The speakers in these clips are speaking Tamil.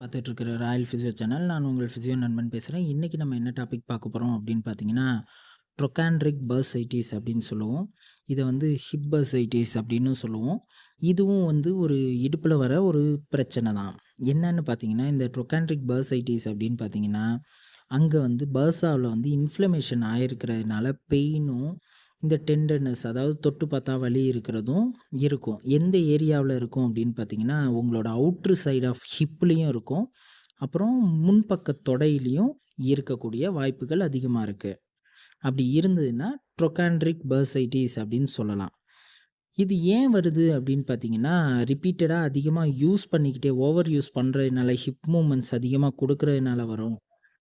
பார்த்துட்ருக்கிற ராயல் ஃபிசியோ சேனல். நான் உங்கள் ஃபிசியோ நண்பன் பேசுகிறேன் இன்றைக்கி நம்ம என்ன டாபிக் பார்க்க போகிறோம் அப்படின்னு பார்த்தீங்கன்னா, பர்ஸ் பர்சைட்டிஸ் அப்படின்னு சொல்லுவோம். இதை வந்து ஹிப் பர்சைட்டிஸ் அப்படின்னும் சொல்லுவோம். இதுவும் வந்து ஒரு இடுப்பில் வர ஒரு பிரச்சனை தான். என்னன்னு பார்த்தீங்கன்னா, இந்த ட்ரொகாண்ட்ரிக் பர்சைட்டிஸ் அப்படின்னு பார்த்தீங்கன்னா, அங்கே வந்து பர்ஸாவில் வந்து இன்ஃப்ளமேஷன் ஆகிருக்கிறதுனால பெயினும், இந்த டெண்டர்னஸ் அதாவது தொட்டு பார்த்தா வலி இருக்கிறதும் இருக்கும். எந்த ஏரியாவில் இருக்கும் அப்படின்னு பார்த்தீங்கன்னா, உங்களோட அவுட்ரு சைட் ஆஃப் ஹிப்லேயும் இருக்கும். அப்புறம் முன்பக்க தொடையிலையும் இருக்கக்கூடிய வாய்ப்புகள் அதிகமாக இருக்குது அப்படி இருந்ததுன்னா, ட்ரொகாண்ட்ரிக் பர்சைட்டிஸ் அப்படின்னு சொல்லலாம். இது ஏன் வருது அப்படின்னு பார்த்தீங்கன்னா, ரிப்பீட்டடாக அதிகமாக யூஸ் பண்ணிக்கிட்டே ஓவர் யூஸ் பண்ணுறதுனால ஹிப் மூமெண்ட்ஸ் அதிகமாக கொடுக்கறதுனால வரும்.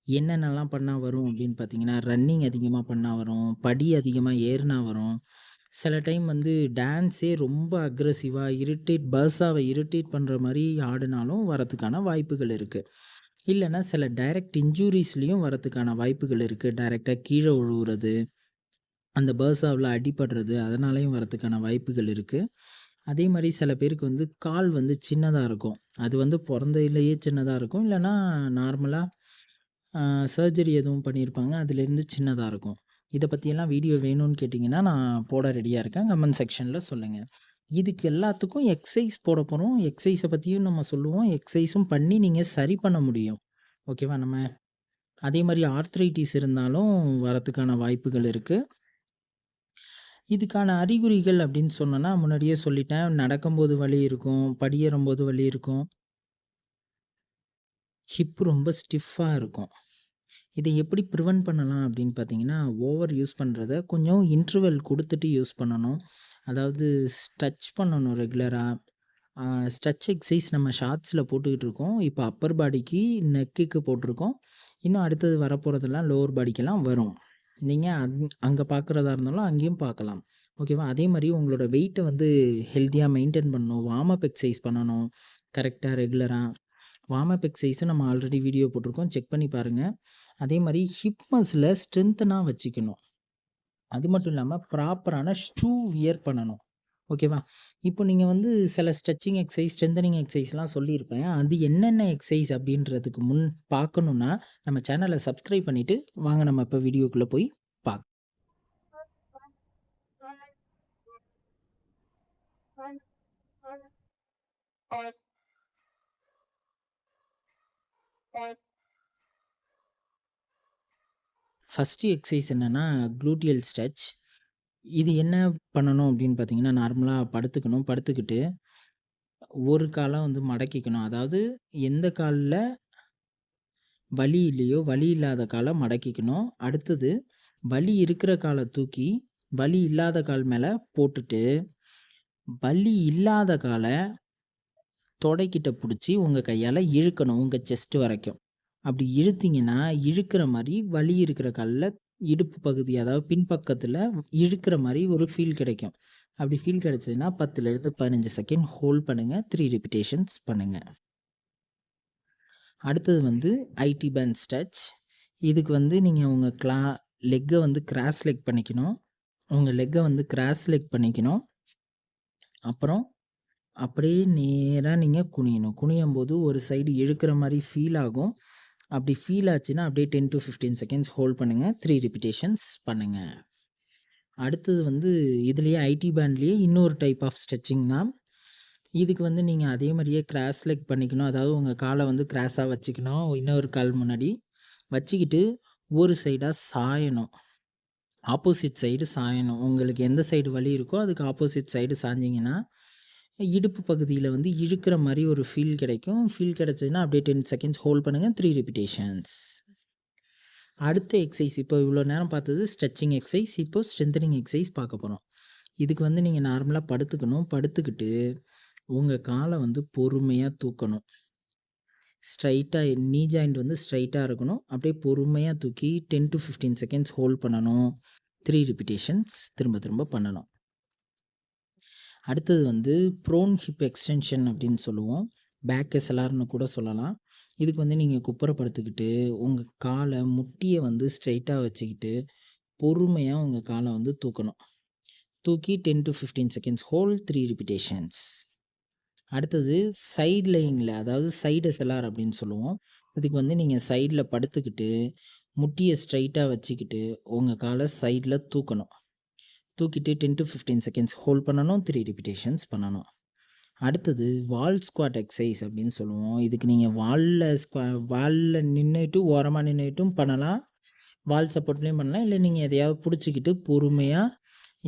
என்னென்னலாம் பண்ணால் வரும் அப்படின்னு பார்த்தீங்கன்னா, ரன்னிங் அதிகமாக பண்ணால் வரும். படி அதிகமாக ஏறுனா வரும். சில டைம் வந்து டான்ஸே ரொம்ப அக்ரஸிவாக இரிட்டேட் பர்ஸாவை இரிட்டேட் பண்ணுற மாதிரி ஆடினாலும் வரத்துக்கான வாய்ப்புகள் இருக்குது இல்லைன்னா சில டைரக்ட் இன்ஜூரிஸ்லேயும் வரதுக்கான வாய்ப்புகள் இருக்குது டைரெக்டாக கீழே உழுவுறது அந்த பர்ஸாவில் அடிபடுறது அதனாலையும் வரதுக்கான வாய்ப்புகள் இருக்குது அதே மாதிரி சில பேருக்கு வந்து கால் வந்து சின்னதாக இருக்கும். அது வந்து பொறந்ததிலேயே சின்னதாக இருக்கும். இல்லைன்னா நார்மலாக சர்ஜரி எதுவும் பண்ணியிருப்பாங்க. அதுலேருந்து சின்னதாக இருக்கும். இதை பற்றியெல்லாம் வீடியோ வேணும்னு கேட்டிங்கன்னா நான் போட ரெடியாக இருக்கேன். கமெண்ட் செக்ஷனில் சொல்லுங்கள் இதுக்கு எல்லாத்துக்கும் எக்ஸசைஸ் போட போகிறோம் எக்ஸசைஸை பற்றியும் நம்ம சொல்லுவோம். எக்ஸசைஸும் பண்ணி நீங்கள் சரி பண்ண முடியும். ஓகேவா? நம்ம அதே மாதிரி ஆர்த்ரைட்டிஸ் இருந்தாலும் வரத்துக்கான வாய்ப்புகள் இருக்குது இதுக்கான அறிகுறிகள் அப்படின்னு சொன்னோன்னா முன்னாடியே சொல்லிட்டேன். நடக்கும்போது வலி இருக்கும். படியேறும்போது வலி இருக்கும். ஹிப் ரொம்ப ஸ்டிஃபாக இருக்கும். இதை எப்படி ப்ரிவெண்ட் பண்ணலாம் அப்படின்னு பார்த்தீங்கன்னா, ஓவர் யூஸ் பண்ணுறத கொஞ்சம் இன்டர்வெல் கொடுத்துட்டு யூஸ் பண்ணணும். அதாவது ஸ்ட்ரெச் பண்ணணும் ரெகுலராக ஸ்ட்ரெச் எக்ஸசைஸ் நம்ம ஷார்ட்ஸில் போட்டுக்கிட்டு இருக்கோம். இப்போ அப்பர் பாடிக்கு, நெக்குக்கு போட்டிருக்கோம். இன்னும் அடுத்தது வரப்போகிறதெல்லாம் லோவர் பாடிக்கெல்லாம் வரும். நீங்கள் அங் அங்கே பார்க்குறதா இருந்தாலும் அங்கேயும் பார்க்கலாம். ஓகேவா? அதே மாதிரி உங்களோட வெயிட்டை வந்து ஹெல்த்தியாக மெயின்டைன் பண்ணணும். வார்ம் அப் எக்ஸசைஸ் பண்ணணும். கரெக்டாக ரெகுலராக வார்ம் அப் நம்ம ஆல்ரெடி வீடியோ போட்டிருக்கோம். செக் பண்ணி பாருங்கள் அதே மாதிரி ஹிப் மசில ஸ்ட்ரென்த்தனாக வச்சுக்கணும். அது மட்டும் இல்லாமல் ப்ராப்பரான ஷூ வியர் பண்ணணும். ஓகேவா? இப்போ நீங்கள் வந்து சில ஸ்ட்ரெச்சிங் எக்ஸசைஸ் ஸ்ட்ரென்தனிங் எக்ஸசைஸ்லாம் சொல்லியிருப்பேன். அது என்னென்ன எக்ஸசைஸ் அப்படின்றதுக்கு முன் பார்க்கணுன்னா நம்ம சேனலை சப்ஸ்கிரைப் பண்ணிவிட்டு வாங்க நம்ம இப்போ வீடியோக்குள்ளே போய் பார்க்க ஃபஸ்ட்டு எக்ஸசைஸ் என்னென்னா க்ளூட்டியல் ஸ்ட்ரெச். இது என்ன பண்ணணும் அப்படின்னு பார்த்தீங்கன்னா, நார்மலாக படுத்துக்கணும். படுத்துக்கிட்டு, ஒரு காலை வந்து மடக்கிக்கணும். அதாவது எந்த காலில் வலி இல்லையோ, வலி இல்லாத காலை மடக்கிக்கணும். அடுத்தது வலி இருக்கிற காலை தூக்கி, வலி இல்லாத கால் மேலே போட்டுட்டு, வலி இல்லாத காலை தொடைக்கிட்ட பிடிச்சி உங்கள் கையால் இழுக்கணும். உங்கள் செஸ்ட் வரைக்கும். அப்படி இழுத்தீங்கன்னா, இழுக்கிற மாதிரி வலி இருக்கிற கால்ல இடுப்பு பகுதி, அதாவது பின்பக்கத்தில் இழுக்கிற மாதிரி ஒரு ஃபீல் கிடைக்கும். அப்படி ஃபீல் கிடைச்சதுன்னா 10லிருந்து 15 செகண்ட் ஹோல்ட் பண்ணுங்கள் த்ரீ ரிப்பிட்டேஷன்ஸ் பண்ணுங்கள் அடுத்தது வந்து ஐடி பேண்ட் ஸ்டச் இதுக்கு வந்து நீங்கள் உங்கள் கிளா லெக்கை வந்து கிராஸ் லெக் பண்ணிக்கணும். உங்கள் லெக்கை வந்து கிராஸ் லெக் பண்ணிக்கணும். அப்புறம் அப்படியே நேரா நீங்க குனியணும். குனியும்போது ஒரு சைடு இழுக்கிற மாரி ஃபீல் ஆகும். அப்படி ஃபீல் ஆச்சுன்னா, அப்படியே 10-15 செகண்ட்ஸ் ஹோல்ட் பண்ணுங்க. 3 ரிபிட்டேஷன்ஸ் பண்ணுங்க. அடுத்தது வந்து இதுலேயே ஐடி பேண்ட்லேயே இன்னொரு டைப் ஆஃப் ஸ்ட்ரெச்சிங் தான். இதுக்கு வந்து நீங்க அதே மாரியே கிராஸ் லெக் பண்ணிக்கணும். அதாவது உங்க கால வந்து கிராஸா வச்சுக்கணும். இன்னொரு கால் முன்னாடி. வச்சுக்கிட்டு ஒரு சைடா சாயணும். Opposite side சாயணும். உங்களுக்கு எந்த சைடு வலி இருக்கோ, அதுக்கு ஆப்போசிட் சைடு சாஞ்சிங்கன்னா இடுப்பு பகுதியில் வந்து இழுக்கிற மாதிரி ஒரு ஃபீல் கிடைக்கும். ஃபீல் கிடைச்சதுன்னா, அப்படியே 10 செகண்ட்ஸ் ஹோல்ட் பண்ணுங்கள் த்ரீ ரிப்பிட்டேஷன்ஸ் அடுத்த எக்ஸசைஸ் இப்போ இவ்வளோ நேரம் பார்த்தது ஸ்ட்ரெச்சிங் எக்ஸசைஸ் இப்போ ஸ்ட்ரென்தனிங் எக்ஸசைஸ் பார்க்க போகிறோம் இதுக்கு வந்து நீங்கள் நார்மலாக படுத்துக்கணும். படுத்துக்கிட்டு, உங்கள் காலை வந்து பொறுமையாக தூக்கணும். ஸ்ட்ரைட்டாக நீ ஜாயிண்ட் வந்து ஸ்ட்ரைட்டாக இருக்கணும். அப்படியே பொறுமையாக தூக்கி 10-15 செகண்ட்ஸ் ஹோல்ட் பண்ணணும். த்ரீ ரிப்பிட்டேஷன்ஸ் திரும்ப திரும்ப பண்ணணும். அடுத்தது வந்து ப்ரோன் ஹிப் எக்ஸ்டென்ஷன் அப்படின்னு சொல்லுவோம். பேக் எஸ்எல்ஆர்னு கூட சொல்லலாம். இதுக்கு வந்து நீங்கள் குப்புற படுத்துக்கிட்டு, காலை முட்டியை வந்து ஸ்ட்ரைட்டாக வச்சுக்கிட்டு, பொறுமையாக உங்கள் காலை வந்து தூக்கணும். தூக்கி 10-15 செகண்ட்ஸ் ஹோல் த்ரீ ரிபிட்டேஷன்ஸ். அடுத்தது சைட் லைனில் அதாவது சைடு எஸ்எல்ஆர் அப்படின்னு சொல்லுவோம் இதுக்கு வந்து நீங்கள் சைடில் படுத்துக்கிட்டு முட்டியை ஸ்ட்ரைட்டாக வச்சுக்கிட்டு உங்கள் காலை சைடில் தூக்கணும் தூக்கிட்டு ten to fifteen seconds hold பண்ணணும் த்ரீ ரிப்பிட்டேஷன்ஸ் பண்ணணும். அடுத்தது வால் ஸ்குவாட் எக்ஸசைஸ் அப்படின்னு சொல்லுவோம். இதுக்கு நீங்கள் வாலில் ஸ்குவா வாலில் நின்றுட்டு ஓரமாக நின்றுட்டும் பண்ணலாம். வால் சப்போர்ட்லேயும் பண்ணலாம். இல்லை நீங்கள் எதையாவது பிடிச்சிக்கிட்டு பொறுமையாக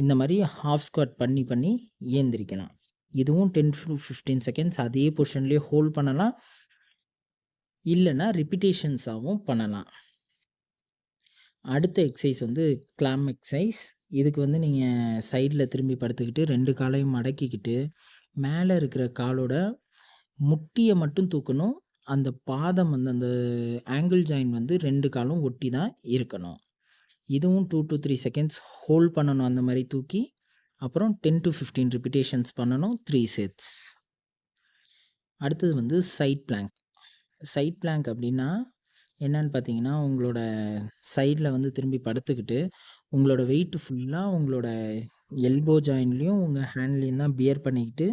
இந்த மாதிரி ஹாஃப் ஸ்குவாட் பண்ணி பண்ணி ஏந்திரிக்கலாம். இதுவும் டென் டு ஃபிஃப்டீன் செகண்ட்ஸ் அதே பொசிஷன்லேயே ஹோல்ட் பண்ணலாம். இல்லைன்னா ரிப்பிட்டேஷன்ஸாகவும் பண்ணலாம். அடுத்த எக்ஸசைஸ் வந்து கிளாம் எக்ஸசைஸ் இதுக்கு வந்து நீங்கள் சைடில் திரும்பி படுத்துக்கிட்டு ரெண்டு காலையும் மடக்கிக்கிட்டு மேலே இருக்கிற காலோட முட்டியை மட்டும் தூக்கணும். அந்த பாதம் வந்து அந்த ஆங்கிள் ஜாயின் வந்து ரெண்டு காலும் ஒட்டி தான் இருக்கணும். இதுவும் two to three seconds hold பண்ணணும் அந்த மாதிரி தூக்கி. அப்புறம் டென் டு ஃபிஃப்டீன் ரிப்பிட்டேஷன்ஸ் பண்ணணும் த்ரீ செட்ஸ் அடுத்தது வந்து சைட் பிளாங்க் சைட் பிளாங்க் அப்படின்னா என்னன்னு பார்த்தீங்கன்னா உங்களோட சைடில் வந்து திரும்பி படுத்துக்கிட்டு உங்களோட வெயிட் ஃபுல்லாக உங்களோட எல்போ ஜாயின்லேயும் உங்கள் ஹேண்ட்லேயும் தான் பியர் பண்ணிக்கிட்டு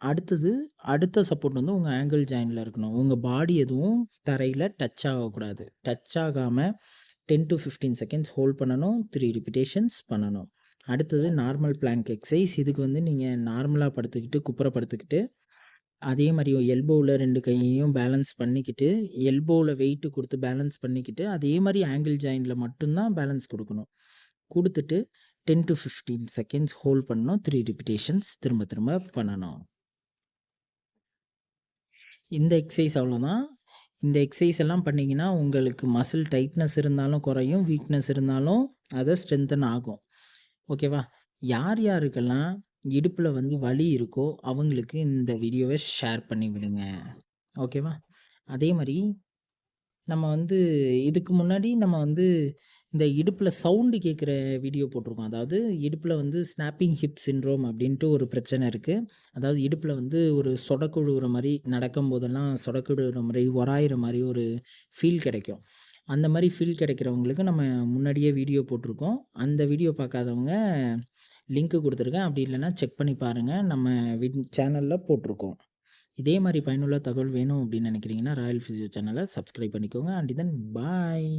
அடுத்தது அடுத்த சப்போர்ட் வந்து உங்கள் ஆங்கிள் ஜாயினில் இருக்கணும். உங்கள் பாடி எதுவும் தரையில் டச் ஆகக்கூடாது. டச் ஆகாமல் ten to fifteen seconds hold பண்ணணும். த்ரீ ரிப்பிட்டேஷன்ஸ் பண்ணணும். அடுத்தது நார்மல் பிளாங்க் எக்ஸசைஸ் இதுக்கு வந்து நீங்கள் நார்மலாக படுத்துக்கிட்டு குப்புற படுத்துக்கிட்டு அதே மாதிரி எல்போவில் ரெண்டு கையையும் பேலன்ஸ் பண்ணிக்கிட்டு எல்போவில் வெயிட்டு கொடுத்து பேலன்ஸ் பண்ணிக்கிட்டு அதே மாதிரி ஆங்கிள் ஜாயினில் மட்டும்தான் பேலன்ஸ் கொடுக்கணும். கொடுத்துட்டு ten to fifteen seconds hold பண்ணணும். த்ரீ ரிப்பிட்டேஷன்ஸ் திரும்ப திரும்ப பண்ணணும். இந்த எக்ஸசைஸ் அவ்வளோதான் இந்த எக்ஸசைஸ் எல்லாம் பண்ணிங்கன்னா உங்களுக்கு மசில் டைட்னஸ் இருந்தாலும் குறையும் வீக்னஸ் இருந்தாலும் அதை ஸ்ட்ரென்தன் ஆகும். ஓகேவா? யார் யாருக்கெல்லாம் இடுப்பில் வந்து வலி இருக்கோ அவங்களுக்கு இந்த வீடியோவை ஷேர் பண்ணி விடுங்க. ஓகேவா? அதே மாதிரி நம்ம வந்து இதுக்கு முன்னாடி நம்ம வந்து இந்த இடுப்பில் சவுண்டு கேட்குற வீடியோ போட்டிருக்கோம். அதாவது இடுப்பில் வந்து ஸ்னாப்பிங் ஹிப் சின்ரோம் அப்படின்ட்டு ஒரு பிரச்சனை இருக்குது அதாவது இடுப்பில் வந்து ஒரு சொடக்குழுவுற மாதிரி நடக்கும் போதெல்லாம் சொடக்குழுவுற மாதிரி உராயிற மாதிரி ஒரு ஃபீல் கிடைக்கும். அந்த மாதிரி ஃபீல் கிடைக்கிறவங்களுக்கு நம்ம முன்னாடியே வீடியோ போட்டிருக்கோம். அந்த வீடியோ பார்க்காதவங்க லிங்க்கு கொடுத்துருக்கேன். அப்படி இல்லைன்னா செக் பண்ணி பாருங்கள் நம்ம விட் சேனலில் போட்டிருக்கோம். இதே மாதிரி பயனுள்ள தகவல் வேணும் அப்படின்னு நினைக்கிறீங்கன்னா ராயல் ஃபிசியோ சேனலை சப்ஸ்கிரைப் பண்ணிக்கோங்க. And then bye